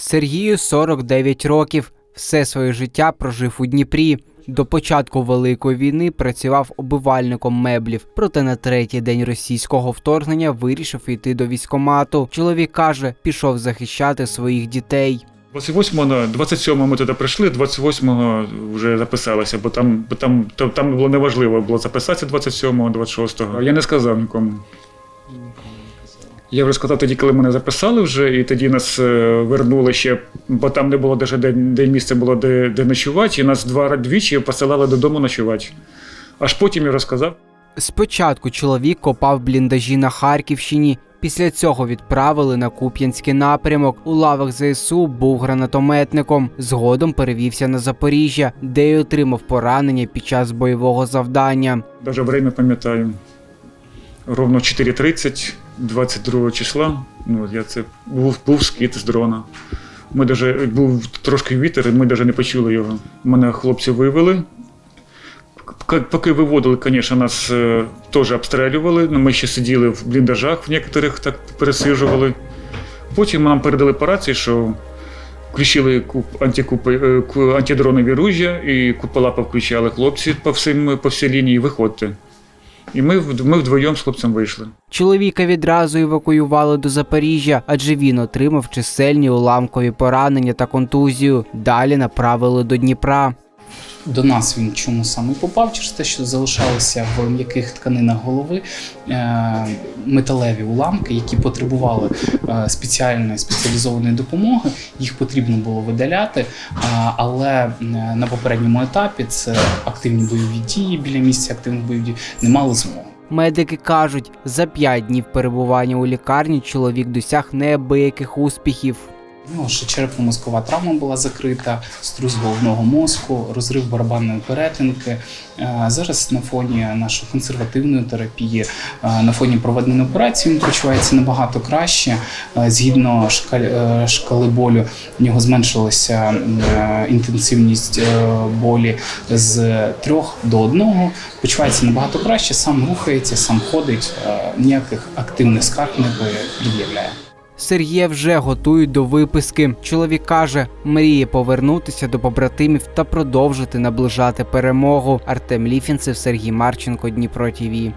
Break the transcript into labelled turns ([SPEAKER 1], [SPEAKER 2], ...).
[SPEAKER 1] Сергію 49 років. Все своє життя прожив у Дніпрі. До початку Великої війни працював обивальником меблів, проте на третій день російського вторгнення вирішив йти до військомату. Чоловік каже, пішов захищати своїх дітей.
[SPEAKER 2] 28-го, на 27-го ми туди прийшли, 28-го вже записалися, бо там, бо там, то- там було неважливо було записатися 27-го, 26-го. Я не сказав нікому. Я вже сказав тоді, коли мене записали вже, і тоді нас е, вернули ще, бо там не було навіть де, де місце було де, де ночувати, і нас два двічі посилали додому ночувати. Аж потім я розказав.
[SPEAKER 1] Спочатку чоловік копав бліндажі на Харківщині. Після цього відправили на Куп'янський напрямок. У лавах ЗСУ був гранатометником. Згодом перевівся на Запоріжжя, де й отримав поранення під час бойового завдання.
[SPEAKER 2] Даже время пам'ятаю. Ровно в 4.30, 22 числа. Ну, я це був, був скид з дрона. Ми даже, був трошки вітер, і ми навіть не почули його. Мене хлопці вивели. Поки виводили, звісно, нас е, теж обстрілювали. Ну, Ми ще сиділи в бліндажах, в некоторих так пересиджували. Потім нам передали по рації, що включили е, антидронові ружжя і купола повключали хлопці по, всім, по всій лінії, виходьте. І ми, ми вдвоєм з хлопцем вийшли.
[SPEAKER 1] Чоловіка відразу евакуювали до Запоріжжя, адже він отримав чисельні уламкові поранення та контузію. Далі направили до Дніпра.
[SPEAKER 3] До нас він чому саме попав через те, що залишалися в м'яких тканинах голови е, металеві уламки, які потребували е, спеціальної спеціалізованої допомоги. Їх потрібно було видаляти. Але е, на попередньому етапі це активні бойові дії біля місця активних бойових дій не мали змоги.
[SPEAKER 1] Медики кажуть, за п'ять днів перебування у лікарні чоловік досяг неабияких успіхів.
[SPEAKER 3] Ну, ще черепно-мозкова травма була закрита, струс головного мозку, розрив барабанної перетинки. Е, Зараз на фоні нашої консервативної терапії, е, на фоні проведеної операції він почувається набагато краще. Е, Згідно шкали болю, в нього зменшилася інтенсивність болі з 3 до 1. Почувається набагато краще, сам рухається, сам ходить, ніяких активних скарг не пред'являє.
[SPEAKER 1] Сергія вже готують до виписки. Чоловік каже, мріє повернутися до побратимів та продовжити наближати перемогу. Артем Ліфінцев, Сергій Марченко, Дніпро ТІВІ.